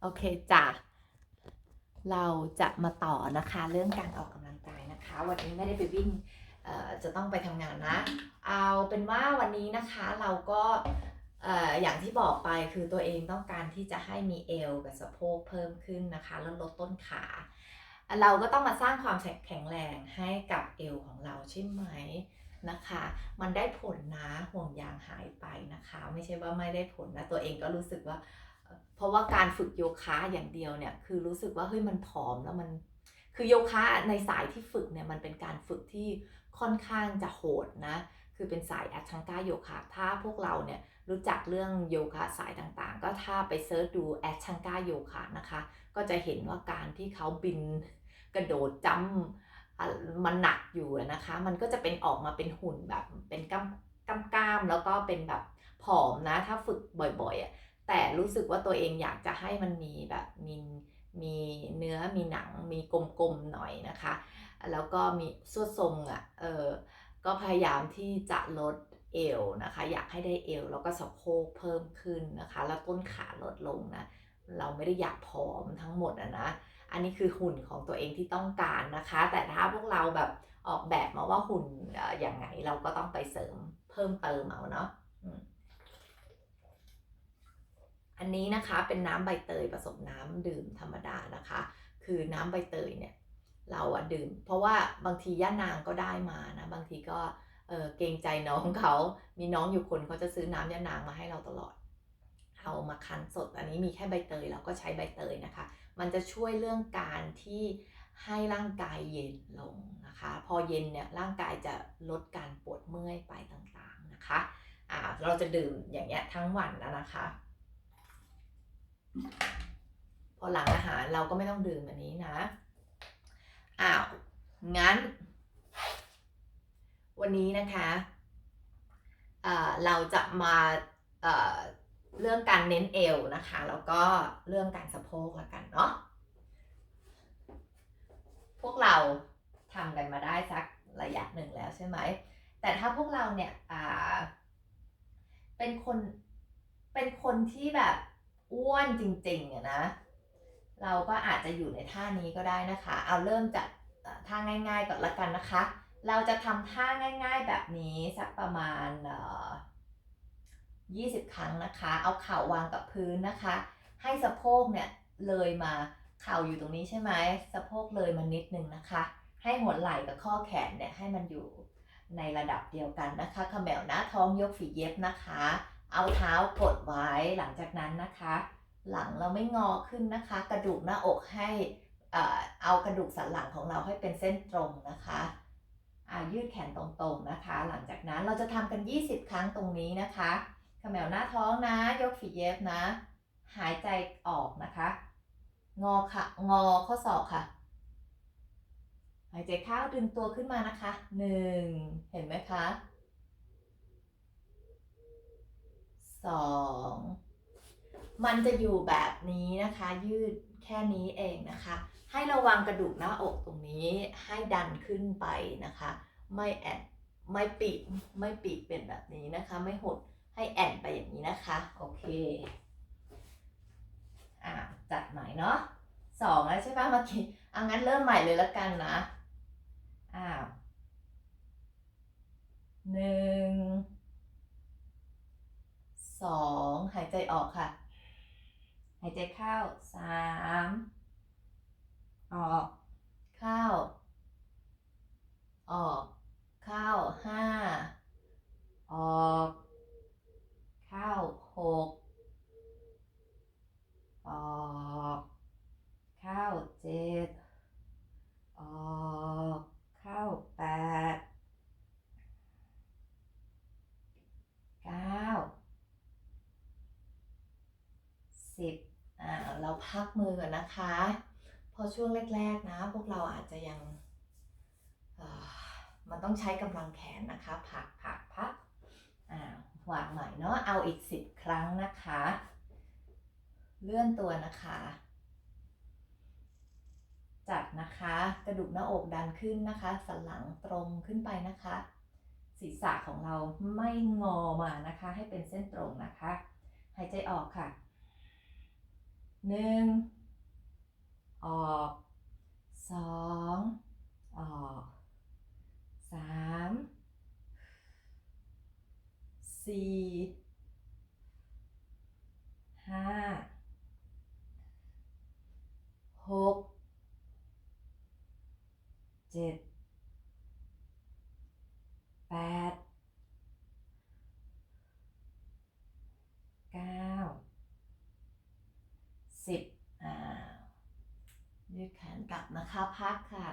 โอเคจ้ะเราจะมาต่อนะคะเรื่องการออกกำลังกายนะคะ วันนี้ไม่ได้ไปวิ่งจะต้องไปทำงานนะ เอาเป็นว่าวันนี้นะคะเราก็อย่างที่บอกไปคือตัวเองต้องการที่จะให้มีเอวกับสะโพกเพิ่มขึ้นนะคะแล้วลดต้นขา เราก็ต้องมาสร้างความแข็งแรงให้กับเอวของเราใช่ไหมนะคะ มันได้ผลนะห่วงยางหายไปนะคะ ไม่ใช่ว่าไม่ได้ผลนะตัวเองก็รู้สึกว่า เพราะว่าการฝึกโยคะอย่างเดียวเนี่ยคือรู้สึกว่าเฮ้ยมันผอมแล้วมัน คือโยคะในสายที่ฝึกเนี่ยมันเป็นการฝึกที่ค่อนข้างจะโหดนะคือเป็นสายแอชังกาโยคะถ้าพวกเราเนี่ยรู้จักเรื่องโยคะสายต่างๆ ก็ถ้าไปเซิร์ชดูแอชังกาโยคะนะคะ ก็จะเห็นว่าการที่เขาบินกระโดดจ้ำมันหนักอยู่นะคะ มันก็จะเป็นออกมาเป็นหุ่นแบบเป็นกล้ามกล้ามกล้ามแล้วก็เป็นแบบผอมนะ ถ้าฝึกบ่อยๆอะ แต่รู้สึกว่าตัวเองอยากจะให้มันมีแบบมีมีเนื้อมีหนังมีกลมๆหน่อยนะคะ แล้วก็มีสวดทรงอะ่ะเออก็พยายามที่จะลดเอวนะคะ อยากให้ได้เอวแล้วก็สะโพกเพิ่มขึ้นนะคะ แล้วต้นขาลดลงนะเราไม่ได้อยากผอมทั้งหมดอะนะอันนี้คือหุ่นของตัวเองที่ต้องการนะคะ แต่ถ้าพวกเราแบบออกแบบมาว่าหุ่นเอ่ออย่างไงเราก็ต้องไปเสริมเพิ่มเติมเอาเนาะ อันนี้นะคะเป็นน้ำใบเตยผสมน้ำดื่มธรรมดานะคะ คือน้ำใบเตยเนี่ยเราอะดื่ม เพราะว่าบางทีย่านางก็ได้มานะบางทีก็เออเกรงใจน้องเขา มีน้องอยู่คนเขาจะซื้อน้ำย่านางมาให้เราตลอด เอามาคั้นสด อันนี้มีแค่ใบเตยเราก็ใช้ใบเตยนะคะ มันจะช่วยเรื่องการที่ให้ร่างกายเย็นลงนะคะ พอเย็นเนี่ยร่างกายจะลดการปวดเมื่อยไปต่างๆนะคะ อ่าเราจะดื่มอย่างเงี้ยทั้งวันนะนะคะ พอหลังอาหารเราก็ไม่ต้องดื่มอันนี้นะ อ้าว งั้น วันนี้นะคะเเราจะมาเเรื่องการเน้นเอวนะคะ แล้วก็เรื่องการสะโพกละกันเนาะ พวกเราทำกันมาได้สักระยะหนึ่งแล้วใช่ไหม แต่ถ้าพวกเราเนี่ยเป็นคน เป็นคนที่แบบ อ้วนจริงๆอะนะ เราก็อาจจะอยู่ในท่านี้ก็ได้นะคะ เอาเริ่มจากท่าง่ายๆก่อนละกันนะคะ เราจะทำท่าง่าย ๆ แบบนี้สักประมาณ20 ครั้งนะคะ เอาเข่าวางกับพื้นนะคะ ให้สะโพกเนี่ยเลยมาเข่าอยู่ตรงนี้ใช่ไหมสะโพกเลยมานิดนึงนะคะ ให้หัวไหล่กับข้อแขนเนี่ยให้มันอยู่ในระดับเดียวกันนะคะขมวหน้าท้องยกฝีเย็บนะคะ เอาเท้ากดไว้หลังจากนั้นนะคะ หลังเราไม่งอขึ้นนะคะ กระดูกหน้าอกให้เอ่อเอากระดูกสันหลังของเราให้เป็นเส้นตรงนะคะอ่ายืดแขนตรงๆนะคะ หลังจากนั้นเราจะทำกัน 20 ครั้งตรงนี้นะคะขมวหน้าท้องนะ ยกฝีเย็บนะ หายใจออกนะคะ งอค่ะ งอข้อศอกค่ะ หายใจเข้าดึงตัวขึ้นมานะคะหนึ่งเห็นไหมคะ สองมันจะอยู่แบบนี้นะคะ ยืดแค่นี้เองนะคะ ให้ระวังกระดูกหน้าอกตรงนี้ให้ดันขึ้นไปนะคะ ไม่แอนไม่ปีกไม่ปีกเป็นแบบนี้นะคะ ไม่หดให้แอนไปอย่างนี้นะคะ โอเคอ่าจัดใหม่เนาะสองแล้วใช่ปะเมื่อกี้เอางั้นเริ่มใหม่เลยละกันนะอ้าวหนึ่ง สองหายใจออกค่ะ หายใจเข้าสามออกเข้า ออกเข้าห้าออกเข้าหกออกเข้าเจ็ดออกเข้าแปดเก้า สิบอ่าเราพักมือก่อ นะคะ พอช่วงแรกๆนะ พวกเราอาจจะยังมันต้องใช้กำลังแขนนะคะพักพักพักอ่าวางใหม่เนาะเอาอีกสิบครั้งนะคะ เลื่อนตัวนะคะ จัดนะคะ กระดูกหน้าอกดันขึ้นนะคะ สันหลังตรงขึ้นไปนะคะ ศีรษะของเราไม่งอมานะคะ ให้เป็นเส้นตรงนะคะ หายใจออกค่ะหนึ่ง ออกสองออกสามสี่ห้าหกเจ็ดแปดเก้าสิบอ่า ยืดแขนกลับนะคะพักค่ะ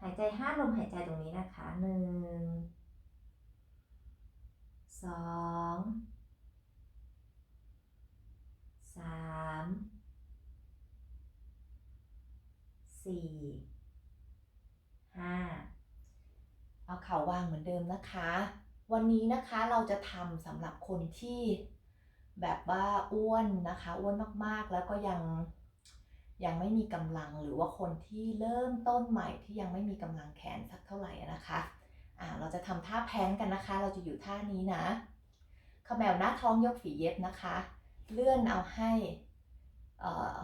หายใจห้าลมหายใจตรงนี้นะคะหนึ่งสองสามสี่ห้าเอาเข่าวางเหมือนเดิมนะคะ วันนี้นะคะเราจะทำสำหรับคนที่ แบบว่าอ้วนนะคะอ้วนมากๆแล้วก็ยังยังไม่มีกำลังหรือว่าคนที่เริ่มต้นใหม่ที่ยังไม่มีกำลังแขนสักเท่าไหร่นะคะอ่าเราจะทำท่าแพลงกันนะคะ เราจะอยู่ท่านี้นะขมวหน้าท้องยกฝีเย็บนะคะ เลื่อนเอาให้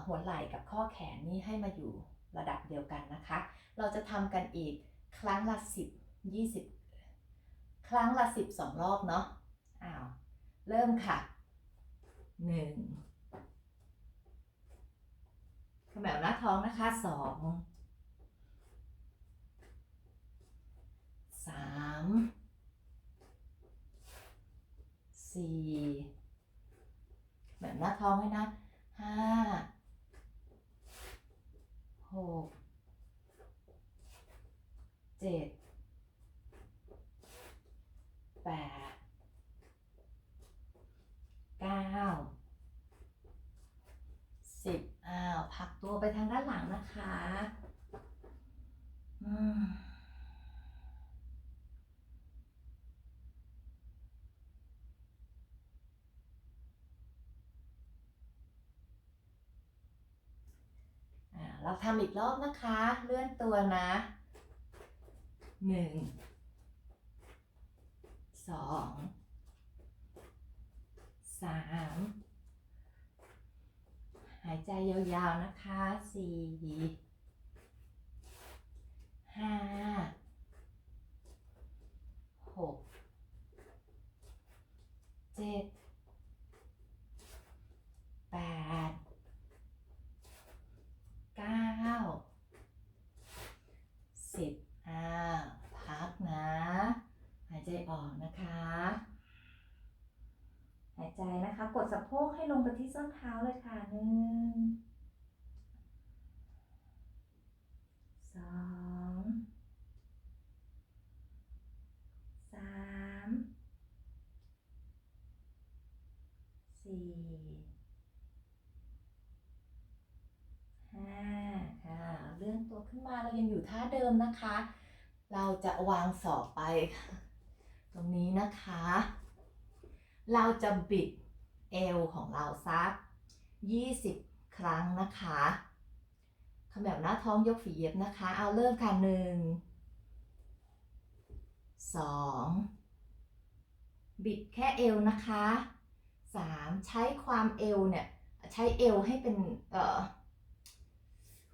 หัวไหล่กับข้อแขนนี่ให้มาอยู่ระดับเดียวกันนะคะ เราจะทำกันอีกครั้งละ 10 20 ครั้งละ 10 2 รอบเนาะอ้าวเริ่มค่ะ 1ขมวหน้าท้องนะคะสองสามสี่แบบหน้าท้องไว้นะห้าหกเจ็ดแปด เก้าสิบอ้าวพักตัวไปทางด้านหลังนะคะอืมอ่าเราทำอีกรอบนะคะ เลื่อนตัวนะหนึ่งสอง สามหายใจยาวๆนะคะสี่ห้าหกเจ็ดแปดเก้าสิบอ่าพักนะ หายใจออกนะคะ หายใจนะคะ กดสะโพกให้ลงไปที่ส้นเท้าเลยค่ะหนึ่งสองสามสี่ห้าค่ะเลื่อนตัวขึ้นมาเรายังอยู่ท่าเดิมนะคะ เราจะวางศอกไป ตรงนี้นะคะ เราจะบิดเอวของเราสัก 20 ครั้งนะคะขมแบบหน้าท้องยกฝีเย็บนะคะ เอาเริ่มค่ะหนึ่งสองบิดแค่เอวนะคะสามใช้ความเอวเนี่ย ใช้เอวให้เป็น เอ่อ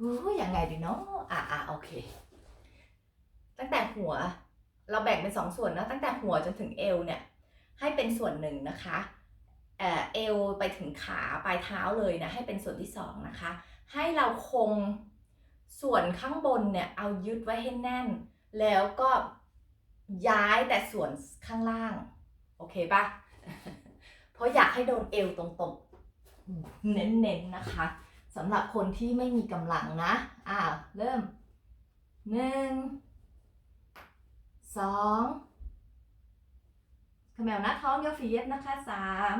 อยยังไงดีเนาะอะอะโอเค ตั้งแต่หัว เราแบ่งเป็นสองส่วนนะ ตั้งแต่หัวจนถึงเอวเนี่ย ให้เป็นส่วนหนึ่งนะคะเอวไปถึงขาปลายเท้าเลยนะให้เป็นส่วนที่สองนะคะ ให้เราคงส่วนข้างบนเนี่ยเอายึดไว้ให้แน่น แล้วก็ย้ายแต่ส่วนข้างล่าง โอเคปะเพราะอยากให้โดนเอวตรงๆ เน้นๆนะคะสำหรับคนที่ไม่มีกำลังนะ อ่า เริ่มหนึ่งสอง ขมวหน้าท้องยกฝีเย็บนะคะสาม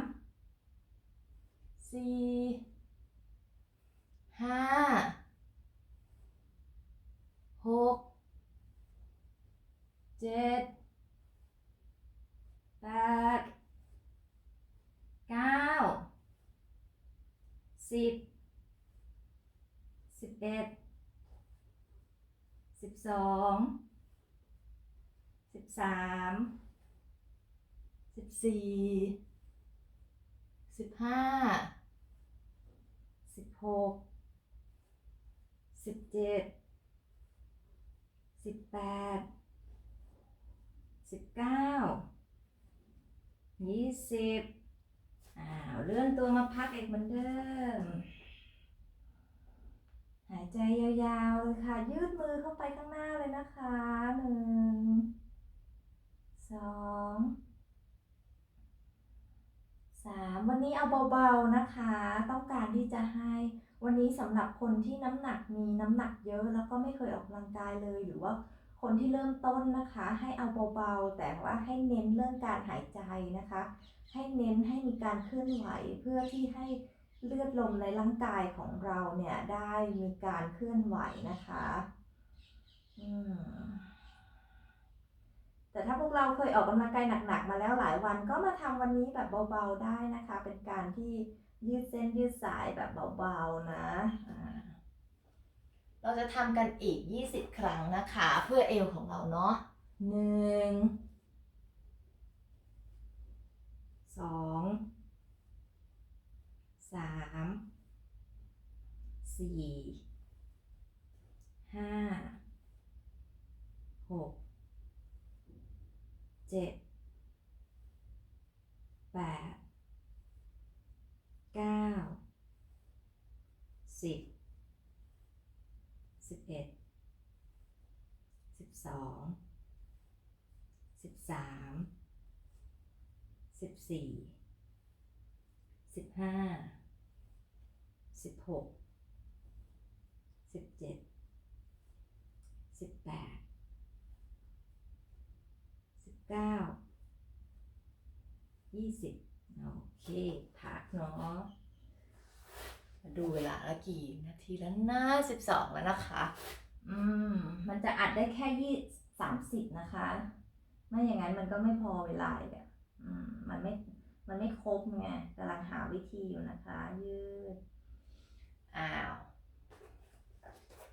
สี่ห้าหกเจ็ดแปดเก้าสิบสิบเอ็ดสิบสองสิบสาม สิบสี่สิบห้าสิบหกสิบเจ็ดสิบแปดสิบเก้ายี่สิบอ้าวเลื่อนตัวมาพักอีกเหมือนเดิม หายใจยาวๆเลยค่ะ ยืดมือเข้าไปข้างหน้าเลยนะคะหนึ่งสอง สามวันนี้เอาเบาๆนะคะ ต้องการที่จะให้วันนี้สำหรับคนที่น้ำหนักมีน้ำหนักเยอะ แล้วก็ไม่เคยออกกำลังกายเลยหรือว่าคนที่เริ่มต้นนะคะ ให้เอาเบาๆ แต่ว่าให้เน้นเรื่องการหายใจนะคะ ให้เน้นให้มีการเคลื่อนไหวเพื่อที่ให้เลือดลมในร่างกายของเราเนี่ยได้มีการเคลื่อนไหวนะคะ อืม แต่ถ้าพวกเราเคยออกกำลังกายหนักๆมาแล้วหลายวันก็มาทำวันนี้แบบเบาๆได้นะคะ เป็นการที่ยืดเส้นยืดสายแบบเบาๆนะอ่าเราจะทำกันอีก 20 ครั้งนะคะ เพื่อเอวของเราเนาะหนึ่งสองสามสี่ห้าหก เจ็ดแปดเก้าสิบสิบเอ็ดสิบสองสิบสามสิบสี่สิบห้าสิบหกสิบเจ็ดสิบแปด เก้ายี่สิบโอเค พักเนาะมาดูเวลาละกี่นาทีแล้วนะสิบสองแล้วนะคะ อืม มันจะอัดได้แค่ยี่สามสิบนะคะ ไม่อย่างนั้นมันก็ไม่พอเวลาอีกอะอืม มันไม่ มันไม่ครบไงกำลังหาวิธีอยู่นะคะ ยืด อ้าว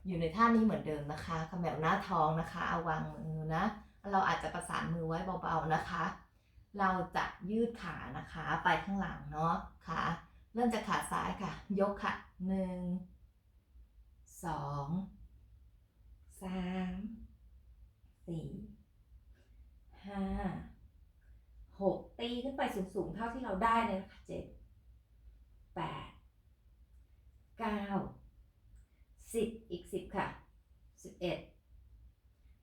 อยู่ในท่านี้เหมือนเดิมนะคะขมแมวหน้าท้องนะคะ เอาวางมือนะ เราอาจจะประสานมือไว้เบาๆนะคะ เราจะยืดขานะคะไปข้างหลังเนาะขาเริ่มจากขาซ้ายค่ะ ยกค่ะหนึ่งสองสามสี่ห้าหกตีขึ้นไปสูงๆ เท่าที่เราได้เลยนะคะเจ็ดแปดเก้าสิบอีกสิบค่ะสิบเอ็ด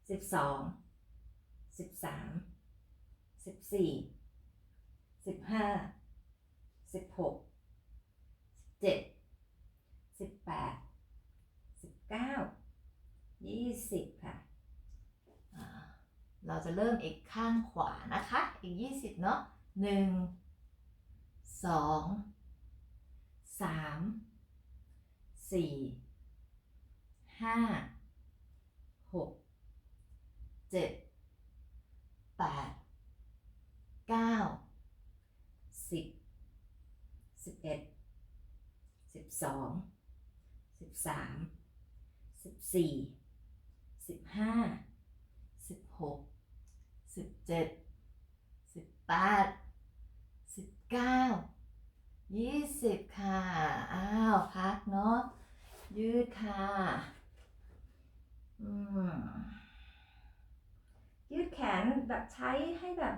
สิบสอง สิบสามสิบสี่สิบห้าสิบหกสิบเจ็ดสิบแปดสิบเก้ายี่สิบค่ะเราจะเริ่มอีกข้างขวานะคะ อีกยี่สิบเนาะหนึ่งสองสามสี่ห้าหกเจ็ด แปดเก้าสิบสิบเอ็ดสิบสองสิบสามสิบสี่สิบห้าสิบหกสิบเจ็ดสิบแปดสิบเก้ายี่สิบค่ะ อ้าว พักเนาะยืดค่ะ อืม ยืด แบบใช้ให้แบบ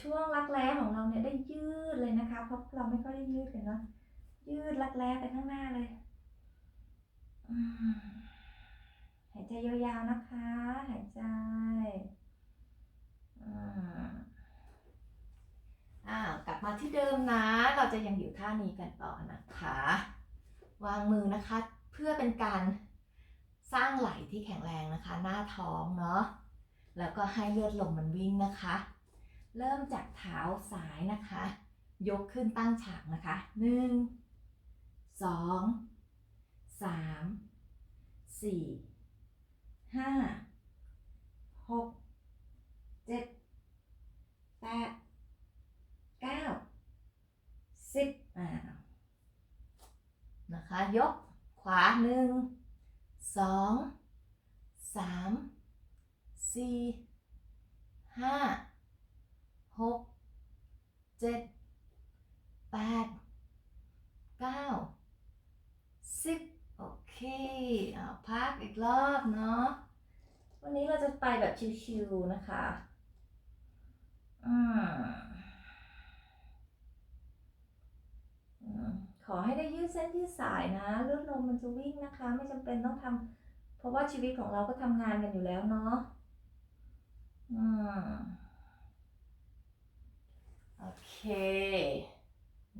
ช่วงรักแร้ของเราเนี่ยได้ยืดเลยนะคะ เพราะเราไม่ค่อยได้ยืดกันเนาะยืดรักแร้ไปข้างหน้าเลยหายใจยาวๆนะคะ หายใจอืมอ้าวกลับมาที่เดิมนะ เราจะยังอยู่ท่านี้กันต่อนะคะ วางมือนะคะ เพื่อเป็นการสร้างไหล่ที่แข็งแรงนะคะ หน้าท้องเนาะ แล้วก็ให้เลือดลมมันวิ่งนะคะ เริ่มจากเท้าซ้ายนะคะ ยกขึ้นตั้งฉากนะคะหนึ่งสองสามสี่ห้าหกเจ็ดแปดเก้าสิบอ่านะคะ ยกขวาหนึ่งสองสาม สี่ห้าหกเจ็ดแปดเก้าสิบโอเคอ่าพักอีกรอบเนาะวันนี้เราจะไปแบบชิวๆนะคะอืมอืมขอให้ได้ยืดเส้นยืดสายนะเลือดลมมันจะวิ่งนะคะ ไม่จำเป็นต้องทำเพราะว่าชีวิตของเราก็ทำงานกันอยู่แล้วเนาะ อืมโอเค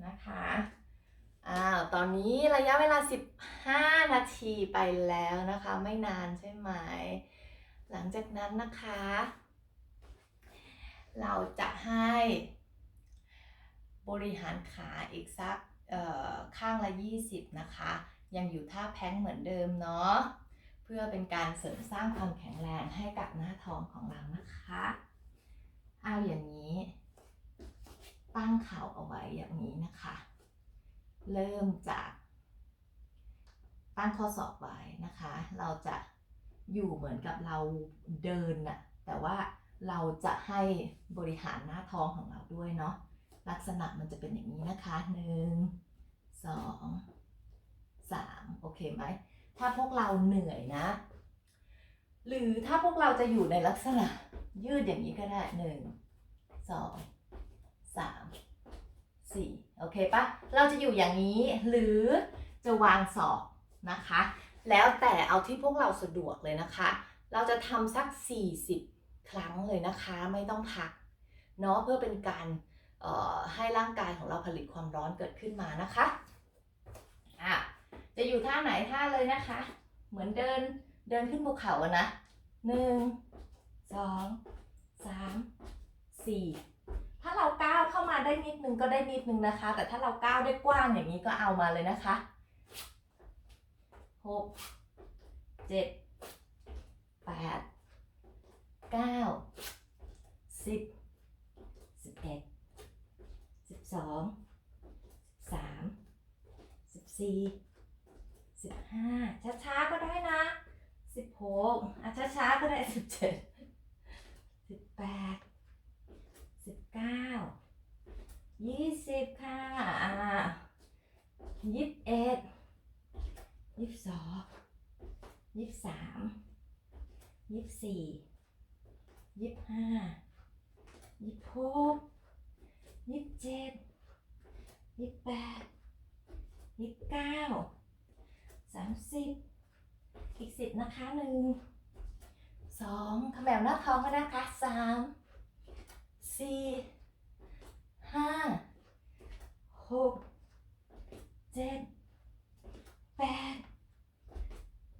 นะคะอ้าวตอนนี้ระยะเวลา 15 นาทีไปแล้วนะคะ ไม่นานใช่ไหม หลังจากนั้นนะคะ เราจะให้บริหารขาอีกสักเอ่อข้างละ 20 นะคะ ยังอยู่ท่าแพลงเหมือนเดิมเนาะ พื่อเป็นการเสริมสร้างความแข็งแรงให้กับหน้าท้องของเรานะคะ เอาอย่างนี้ ตั้งเข่าเอาไว้อย่างนี้นะคะ เริ่มจาก ตั้งข้อศอกไว้นะคะ เราจะอยู่เหมือนกับเราเดินน่ะ แต่ว่าเราจะให้บริหารหน้าท้องของเราด้วยเนาะ ลักษณะมันจะเป็นอย่างนี้นะคะหนึ่งสองสามโอเคไหม ถ้าพวกเราเหนื่อยนะ หรือถ้าพวกเราจะอยู่ในลักษณะ ยืดอย่างนี้ก็ได้หนึ่งสองสามสี่โอเคปะเราจะอยู่อย่างนี้หรือจะวางศอกนะคะ แล้วแต่เอาที่พวกเราสะดวกเลยนะคะ เราจะทำสัก 40 ครั้งเลยนะคะไม่ต้องพักเนาะเพื่อเป็นการให้ร่างกายของเราผลิตความร้อนเกิดขึ้นมานะคะอะ จะอยู่ท่าไหนท่าเลยนะคะ เหมือนเดินเดินขึ้นภูเขาอะนะหนึ่งสองสามสี่ถ้าเราก้าวเข้ามาได้นิดนึงก็ได้นิดนึงนะคะ แต่ถ้าเราก้าวได้กว้างอย่างนี้ก็เอามาเลยนะคะหกเจ็ดแปดเก้าสิบสิบเอ็ดสิบสองสามสิบสี่สิบห้าช้าๆก็ได้นะสิบหกอะ ช้าๆก็ได้สิบเจ็ดสิบแปดสิบเก้ายี่สิบค่ะอ่ายี่สิบเอ็ดยี่สิบสองยี่สิบสามยี่สิบสี่ยี่สิบห้ายี่สิบหกยี่สิบเจ็ดยี่สิบแปดยี่สิบเก้าสามสิบอีกสิบนะคะหนึ่ง สองขมแมวหน้าท้องก็นะคะสามสี่ห้าหกเจ็ดแปด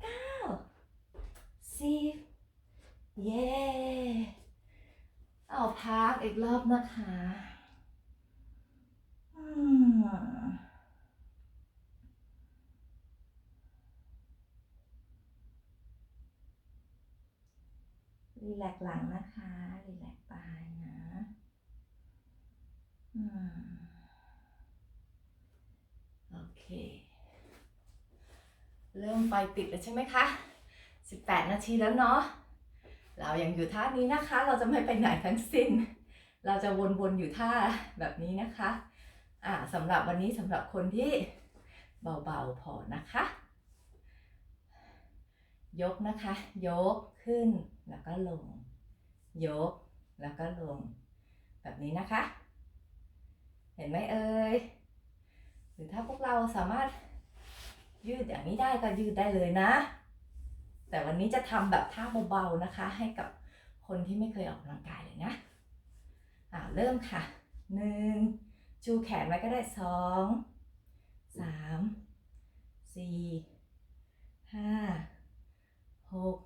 เก้าสิบเย้ เอาพักอีกรอบนะคะอืมรีแลก ซ์หลังนะคะรีแลกซ์ปลายนะอโอเค เริ่มไฟติดแล้วใช่ไหมคะ 18 นาทีแล้วเนาะเรายังอยู่ท่านี้นะคะ เราจะไม่ไปไหนทั้งสิ้น เราจะวนๆอยู่ท่าแบบนี้นะคะอ่าสำหรับวันนี้สำหรับคนที่เบาๆพอนะคะ ยกนะคะ ยกขึ้นแล้วก็ลง ยก แล้วก็ลง แบบนี้นะคะ เห็นไหมเอ่ยหรือถ้าพวกเราสามารถยืดอย่างนี้ได้ก็ยืดได้เลยนะ แต่วันนี้จะทำแบบท่าเบาๆนะคะ ให้กับคนที่ไม่เคยออกกำลังกายเลยนะอ่าเริ่มค่ะหนึ่งชูแขนไว้ก็ได้สองสามสี่ห้าหก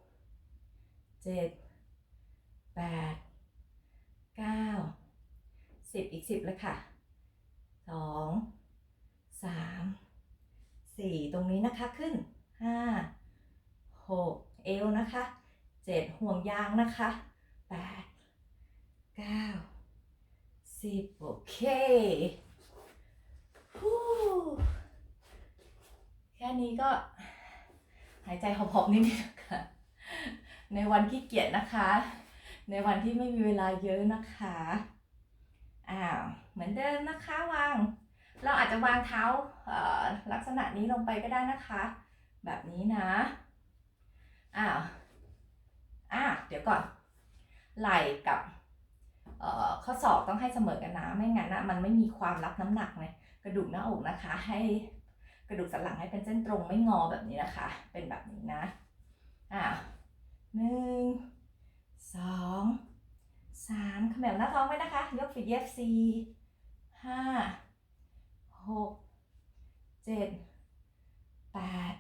เจ็ด แปดเก้าสิบอีกสิบเลยค่ะสองสามสี่ตรงนี้นะคะขึ้นห้าหกเอวนะคะเจ็ดห่วงยางนะคะแปดเก้าสิบโอเคแค่นี้ก็หายใจหอบๆนิดนึงค่ะ ในวันขี้เกียจนะคะ ในวันที่ไม่มีเวลาเยอะนะคะอ้าวเหมือนเดิมนะคะวาง เราอาจจะวางเท้าลักษณะนี้ลงไปก็ได้นะคะ แบบนี้นะอ้าวอะเดี๋ยวก่อน ไหล่กับข้อศอกต้องให้เสมอกันนะ ไม่งั้นนะมันไม่มีความรับน้ำหนักไงกระดูกหน้าอกนะคะ ให้กระดูกสันหลังให้เป็นเส้นตรงไม่งอแบบนี้นะคะ เป็นแบบนี้นะอะหนึ่ง สองสามขมวหน้าท้องไว้นะคะ ยกฝีเย็บสี่ห้าหกเจ็ดแปด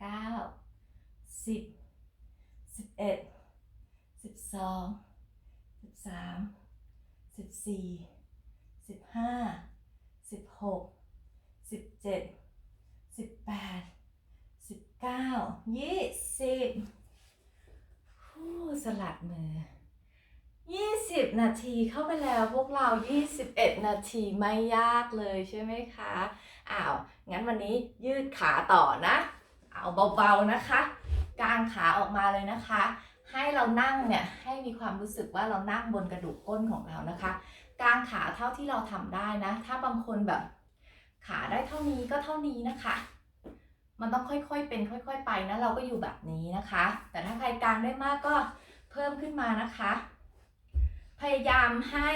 เก้าสิบสิบเอ็ดสิบสองสิบสามสิบสี่สิบห้าสิบหกสิบเจ็ดสิบแปดสิบเก้ายี่สิบ สลัดมือ 20 นาทีเข้าไปแล้วพวกเรา 21 นาทีไม่ยากเลยใช่ไหมคะ อ้าว งั้นวันนี้ยืดขาต่อนะ เอาเบาๆนะคะ กางขาออกมาเลยนะคะ ให้เรานั่งเนี่ยให้มีความรู้สึกว่าเรานั่งบนกระดูกก้นของเรานะคะ กางขาเท่าที่เราทำได้นะ ถ้าบางคนแบบ ขาได้เท่านี้ก็เท่านี้นะคะ มันต้องค่อยๆเป็นค่อย ๆ ไปนะเราก็อยู่แบบนี้นะคะ แต่ถ้าใครกลางได้มากก็เพิ่มขึ้นมานะคะ พยายามให้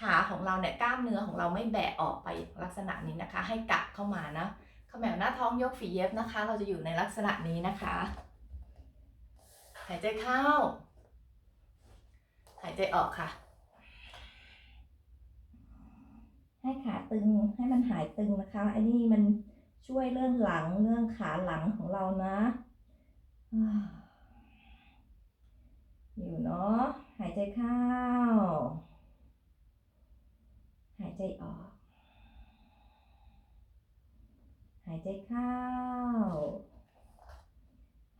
ขาของเราเนี่ยกล้ามเนื้อของเราไม่แบะออกไปลักษณะนี้นะคะ ให้กลับเข้ามานะขมวหน้าท้องยกฝีเย็บนะคะ เราจะอยู่ในลักษณะนี้นะคะ หายใจเข้า หายใจออกค่ะ ให้ขาตึงให้มันหายตึงนะคะไอ้นี่มัน ช่วยเรื่องหลังเรื่องขาหลังของเรานะ อยู่เนาะหายใจเข้า หายใจออก หายใจเข้า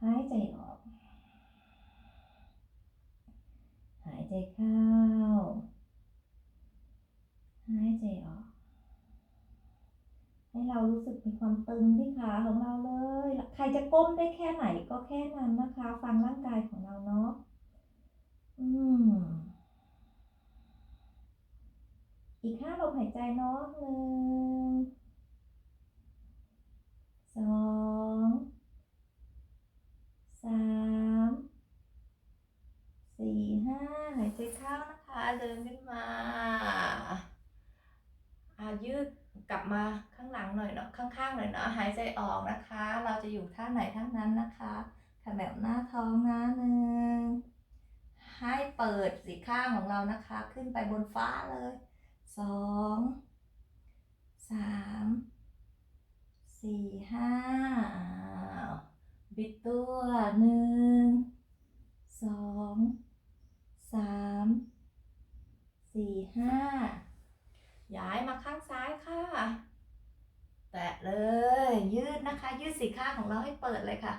หายใจออก หายใจเข้า หายใจออก ให้เรารู้สึก มีความตึงที่ขาของเราเลย ใครจะก้มได้แค่ไหนก็แค่นั้นนะคะ ฟังร่างกายของเราเนาะ อืม อีกห้าลมหายใจเนาะหนึ่งสองสามสี่ห้าหายใจเข้านะคะ เดินขึ้นมาอายืด กลับมาข้างหลังหน่อยเนาะข้างๆหน่อยเนาะหายใจออกนะคะ เราจะอยู่ท่าไหนท่านั้นนะคะขแบบหน้าท้องนะหนึ่งให้เปิดสีข้างของเรานะคะ ขึ้นไปบนฟ้าเลยสองสามสี่ห้าบิดตัวหนึ่งสองสามสี่ห้า ย้ายมาข้างซ้ายค่ะ แตะเลย ยืดนะคะ ยืดสีข้างของเราให้เปิดเลยค่ะ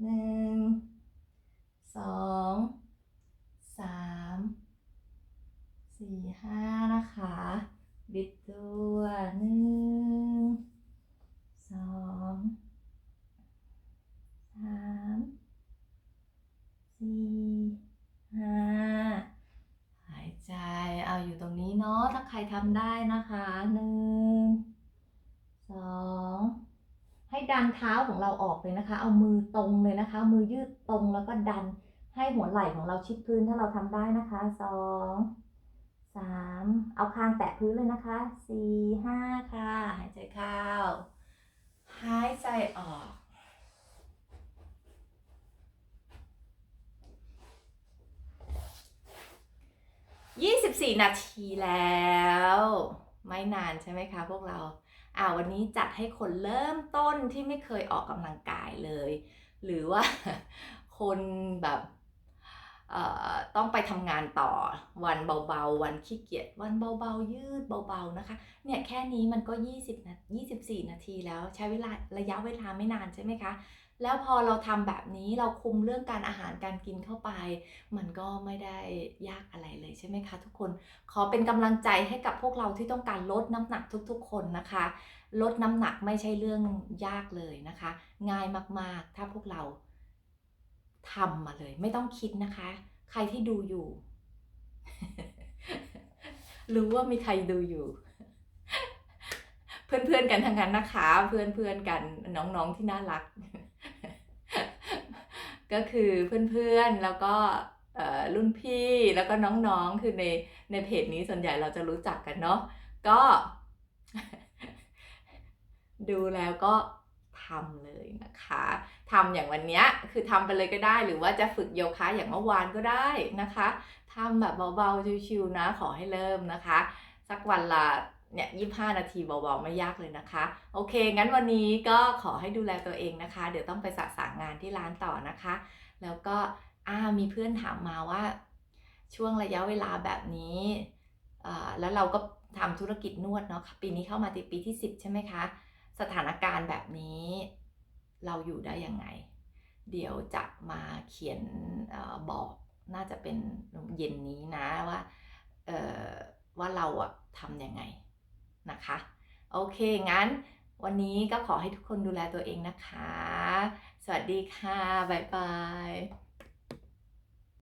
หนึ่งสองสามสี่ห้านะคะ บิดตัวหนึ่งสองสามสี่ห้าหายใจ เอาอยู่ตรงนี้เนาะ ถ้าใครทำได้นะคะหนึ่งสองให้ดันเท้าของเราออกเลยนะคะ เอามือตรงเลยนะคะ มือยืดตรงแล้วก็ดันให้หัวไหล่ของเราชิดพื้นถ้าเราทำได้นะคะสองสามเอาคางแตะพื้นเลยนะคะสี่ห้าค่ะ หายใจเข้า หายใจออก 24 นาทีแล้ว ไม่นานใช่ไหมคะพวกเราอ่าวันนี้จัดให้คนเริ่มต้นที่ไม่เคยออกกำลังกายเลย หรือว่าคนแบบ ต้องไปทำงานต่อวันเบาๆ วันขี้เกียจวันเบาๆ ยืดเบาๆนะคะเนี่ยแค่นี้มันก็ 20นา24 นาทีแล้วใช้เวลาระยะเวลาไม่นานใช่ไหมคะแล้วพอเราทำแบบนี้เราคุมเรื่องการอาหารการกินเข้าไป มันก็ไม่ได้ยากอะไรเลยใช่ไหมคะ ทุกคนขอเป็นกำลังใจให้กับพวกเราที่ต้องการลดน้ำหนักทุกๆ คนนะคะ ลดน้ำหนักไม่ใช่เรื่องยากเลยนะคะ ง่ายมากๆ ถ้าพวกเรา ทำมาเลย ไม่ต้องคิดนะคะ ใครที่ดูอยู่ รู้ว่ามีใครดูอยู่ เพื่อนๆกันทั้งนั้นนะคะ เพื่อนๆกันน้องๆที่น่ารัก ก็คือเพื่อนๆแล้วก็รุ่นพี่แล้วก็น้องๆ คือในในเพจนี้ส่วนใหญ่เราจะรู้จักกันเนาะ ก็ ดูแล้วก็ ทำเลยนะคะทำอย่างวันเนี้ยคือทำไปเลยก็ได้ หรือว่าจะฝึกโยคะอย่างเมื่อวานก็ได้นะคะทำแบบเบาๆชิวๆนะขอให้เริ่มนะคะ สักวันละเนี่ยยี่ห้านาทีเบาๆไม่ยากเลยนะคะ โอเค งั้นวันนี้ก็ขอให้ดูแลตัวเองนะคะ เดี๋ยวต้องไปสะสางงานที่ร้านต่อนะคะ แล้วก็อ่ามีเพื่อนถามมาว่า ช่วงระยะเวลาแบบนี้อ่าแล้วเราก็ทำธุรกิจนวดเนาะปีนี้เข้ามาติปีที่ 10 ใช่ไหมคะ สถานการณ์แบบนี้เราอยู่ได้ยังไง เดี๋ยวจะมาเขียนออบอกน่าจะเป็นเย็นนี้นะว่าว่าเราอะทำยังไงนะคะ โอเคงั้นวันนี้ก็ขอให้ทุกคนดูแลตัวเองนะคะ สวัสดีค่ะ บ๊ายบาย